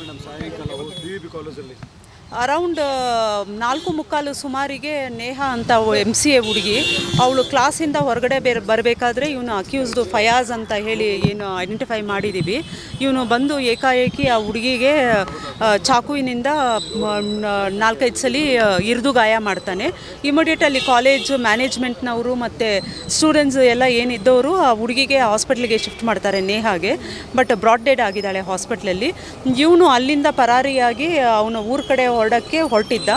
Madam ಸಾಯಂಕಾಲ D B ಕಾಲೇಜಲ್ಲಿ. Around ನಾಲ್ಕು ಮುಕ್ಕಾಲು ಸುಮಾರಿಗೆ ನೇಹ ಅಂತ ಎಂ ಸಿ ಎ ಹುಡುಗಿ, ಅವಳು ಕ್ಲಾಸಿಂದ ಹೊರಗಡೆ ಬೇರೆ ಬರಬೇಕಾದ್ರೆ ಇವನು ಅಕ್ಯೂಸ್ಡ್ ಫಯಾಜ್ ಅಂತ ಹೇಳಿ ಏನು ಐಡೆಂಟಿಫೈ ಮಾಡಿದ್ದೀವಿ ಇವನು ಬಂದು ಏಕಾಏಕಿ ಆ ಹುಡುಗಿಗೆ ಚಾಕುವಿನಿಂದ ನಾಲ್ಕೈದು ಸಲ ಇರಿದು ಗಾಯ ಮಾಡ್ತಾನೆ. ಇಮಿಡಿಯೇಟಲ್ಲಿ ಕಾಲೇಜ್ ಮ್ಯಾನೇಜ್ಮೆಂಟ್ನವರು ಮತ್ತು ಸ್ಟೂಡೆಂಟ್ಸ್ ಎಲ್ಲ ಏನಿದ್ದವರು ಆ ಹುಡುಗಿಗೆ ಹಾಸ್ಪಿಟ್ಲಿಗೆ ಶಿಫ್ಟ್ ಮಾಡ್ತಾರೆ ನೇಹಾಗೆ. ಬಟ್ ಬ್ರಾಡ್ ಡೆಡ್ ಆಗಿದ್ದಾಳೆ ಹಾಸ್ಪಿಟ್ಲಲ್ಲಿ ಇವನು ಅಲ್ಲಿಂದ ಪರಾರಿಯಾಗಿ, ಅವನು ಊರ ಕಡೆ ಹೊರಡೋಕ್ಕೆ ಹೊರಟಿದ್ದ.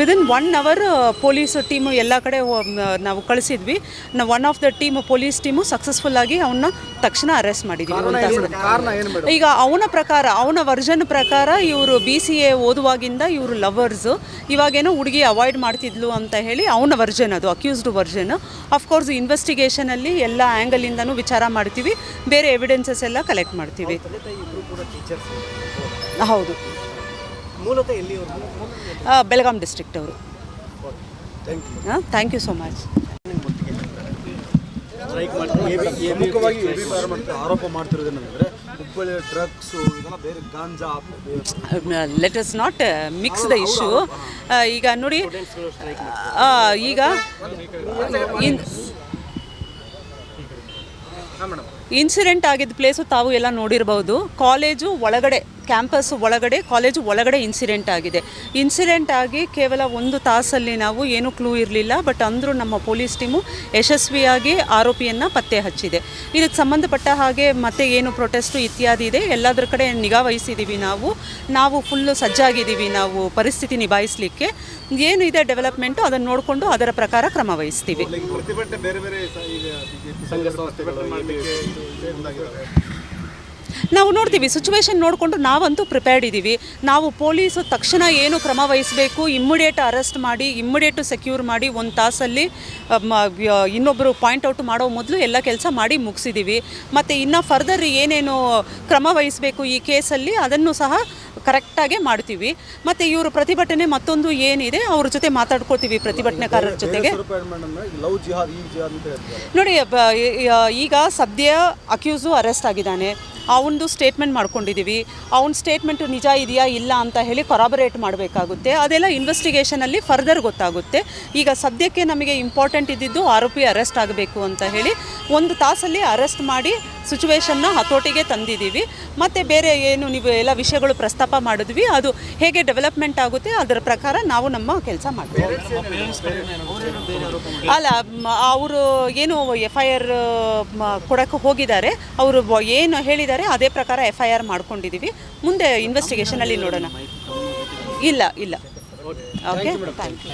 Within one hour police team ಎಲ್ಲ ಕಡೆ ನಾವು ಕಳಿಸಿದ್ವಿ. ನಾವು one of the team police team successful ಆಗಿ ಅವನ್ನ ತಕ್ಷಣ ಅರೆಸ್ಟ್ ಮಾಡಿದ್ವಿ ಈಗ ಅವನ ಪ್ರಕಾರ ಅವನ ವರ್ಜನ್ ಪ್ರಕಾರ ಇವರು ಬಿ ಸಿ ಎ ಓದುವಾಗಿಂದ ಇವರು ಲವರ್ಸು ಇವಾಗೇನೋ ಹುಡುಗಿ ಅವಾಯ್ಡ್ ಮಾಡ್ತಿದ್ಲು ಅಂತ ಹೇಳಿ ಅವನ ವರ್ಜನ್ ಅದು ಅಕ್ಯೂಸ್ಡ್ ವರ್ಜನ್ ಅಫ್ಕೋರ್ಸ್ ಇನ್ವೆಸ್ಟಿಗೇಷನಲ್ಲಿ ಎಲ್ಲ ಆ್ಯಂಗಲಿಂದನೂ ವಿಚಾರ ಮಾಡ್ತೀವಿ. ಬೇರೆ ಎವಿಡೆನ್ಸಸ್ ಎಲ್ಲ ಕಲೆಕ್ಟ್ ಮಾಡ್ತೀವಿ. ಹೌದು. ಮೂಲತಃ ಎಲ್ಲಿಯವರು ಬೆಳಗಾಂ ಡಿಸ್ಟ್ರಿಕ್ಟ್ ಅವರು. Thank you thank you so much ಪ್ರಮುಖವಾಗಿ ಆರೋಪ ಮಾಡ್ತಿರೋದೇನೆಂದರೆ ಹುಬ್ಬಳ್ಳಿ ಡ್ರಗ್ಸು ಇದೆಲ್ಲ ಬೇರೆ ganja let us not mix the issue ಈಗ ನೋಡಿ ಈಗ ಇನ್ಸಿಡೆಂಟ್ ಆಗಿದ್ದ ಪ್ಲೇಸು ತಾವು ಎಲ್ಲ ನೋಡಿರ್ಬೋದು. ಕಾಲೇಜು ಒಳಗಡೆ ಕ್ಯಾಂಪಸ್ ಒಳಗಡೆ, ಕಾಲೇಜು ಒಳಗಡೆ ಇನ್ಸಿಡೆಂಟ್ ಆಗಿದೆ. ಇನ್ಸಿಡೆಂಟ್ ಆಗಿ ಕೇವಲ ಒಂದು ತಾಸಲ್ಲಿ ನಾವು ಏನೂ ಕ್ಲೂ ಇರಲಿಲ್ಲ ಬಟ್ ಅಂದರೂ ನಮ್ಮ ಪೊಲೀಸ್ ಟೀಮು ಯಶಸ್ವಿಯಾಗಿ ಆರೋಪಿಯನ್ನು ಪತ್ತೆ ಹಚ್ಚಿದೆ. ಇದಕ್ಕೆ ಸಂಬಂಧಪಟ್ಟ ಹಾಗೆ ಮತ್ತೆ ಏನು ಪ್ರೊಟೆಸ್ಟು ಇತ್ಯಾದಿ ಇದೆ, ಎಲ್ಲದರ ಕಡೆ ನಿಗಾ ವಹಿಸಿದ್ದೀವಿ ನಾವು. ನಾವು ಫುಲ್ಲು ಸಜ್ಜಾಗಿದ್ದೀವಿ ನಾವು ಪರಿಸ್ಥಿತಿ ನಿಭಾಯಿಸಲಿಕ್ಕೆ. ಏನು ಇದೆ ಡೆವಲಪ್ಮೆಂಟು ಅದನ್ನು ನೋಡಿಕೊಂಡು ಅದರ ಪ್ರಕಾರ ಕ್ರಮ ವಹಿಸ್ತೀವಿ. ಪ್ರತಿಭಟನೆ ಬೇರೆ ನಾವು ನೋಡ್ತೀವಿ ಸಿಚುವೇಶನ್ ನೋಡಿಕೊಂಡು ನಾವಂತೂ ಪ್ರಿಪೇರ್ಡ್ ಇದ್ದೀವಿ ನಾವು ಪೊಲೀಸು ತಕ್ಷಣ ಏನು ಕ್ರಮ ವಹಿಸಬೇಕು ಇಮ್ಮಿಡಿಯೇಟ್ ಅರೆಸ್ಟ್ ಮಾಡಿ ಇಮ್ಮಿಡಿಯೇಟು ಸೆಕ್ಯೂರ್ ಮಾಡಿ ಒಂದು ತಾಸಲ್ಲಿ ಇನ್ನೊಬ್ಬರು ಪಾಯಿಂಟ್ ಔಟ್ ಮಾಡೋ ಮೊದಲು ಎಲ್ಲ ಕೆಲಸ ಮಾಡಿ ಮುಗಿಸಿದ್ದೀವಿ ಮತ್ತು ಇನ್ನು ಫರ್ದರ್ ಏನೇನು ಕ್ರಮ ವಹಿಸಬೇಕು ಈ ಕೇಸಲ್ಲಿ ಅದನ್ನು ಸಹ ಕರೆಕ್ಟಾಗೆ ಮಾಡ್ತೀವಿ. ಮತ್ತು ಇವರು ಪ್ರತಿಭಟನೆ ಮತ್ತೊಂದು ಏನಿದೆ ಅವ್ರ ಜೊತೆ ಮಾತಾಡ್ಕೊಳ್ತೀವಿ ಪ್ರತಿಭಟನೆಕಾರರ ಜೊತೆಗೆ. ನೋಡಿ ಈಗ ಸದ್ಯ ಅಕ್ಯೂಸು ಅರೆಸ್ಟ್ ಆಗಿದ್ದಾನೆ. ಅವನದು ಸ್ಟೇಟ್ಮೆಂಟ್ ಮಾಡ್ಕೊಂಡಿದ್ದೀವಿ. ಅವ್ನ ಸ್ಟೇಟ್ಮೆಂಟು ನಿಜ ಇದೆಯಾ, ಇಲ್ಲ ಅಂತ ಹೇಳಿ ಕೊರಾಬರೇಟ್ ಮಾಡಬೇಕಾಗುತ್ತೆ. ಅದೆಲ್ಲ ಇನ್ವೆಸ್ಟಿಗೇಷನಲ್ಲಿ ಫರ್ದರ್ ಗೊತ್ತಾಗುತ್ತೆ. ಈಗ ಸದ್ಯಕ್ಕೆ ನಮಗೆ ಇಂಪಾರ್ಟೆಂಟ್ ಇದ್ದಿದ್ದು ಆರೋಪಿ ಅರೆಸ್ಟ್ ಆಗಬೇಕು ಅಂತ ಹೇಳಿ ಒಂದು ತಾಸಲ್ಲಿ ಅರೆಸ್ಟ್ ಮಾಡಿ ಸಿಚುವೇಶನ್ನ ಹತೋಟಿಗೆ ತಂದಿದ್ದೀವಿ. ಮತ್ತು ಬೇರೆ ಏನು ನೀವು ಎಲ್ಲ ವಿಷಯಗಳು ಪ್ರಸ್ತಾಪ ಮಾಡಿದ್ವಿ, ಅದು ಹೇಗೆ ಡೆವಲಪ್ಮೆಂಟ್ ಆಗುತ್ತೆ, ಅದರ ಪ್ರಕಾರ ನಾವು ನಮ್ಮ ಕೆಲಸ ಮಾಡ್ತೀವಿ. ಅಲ್ಲ ಅವರು ಏನು ಎಫ್ ಐ ಆರ್ ಕೊಡಕ್ಕೆ ಹೋಗಿದ್ದಾರೆ. ಅವರು ಏನು ಹೇಳಿದ್ದಾರೆ ಅದೇ ಪ್ರಕಾರ ಎಫ್ ಐ ಆರ್ ಮಾಡ್ಕೊಂಡಿದ್ದೀವಿ ಮುಂದೆ ಇನ್ವೆಸ್ಟಿಗೇಷನಲ್ಲಿ ನೋಡೋಣ. ಇಲ್ಲ ಇಲ್ಲ. Okay thank you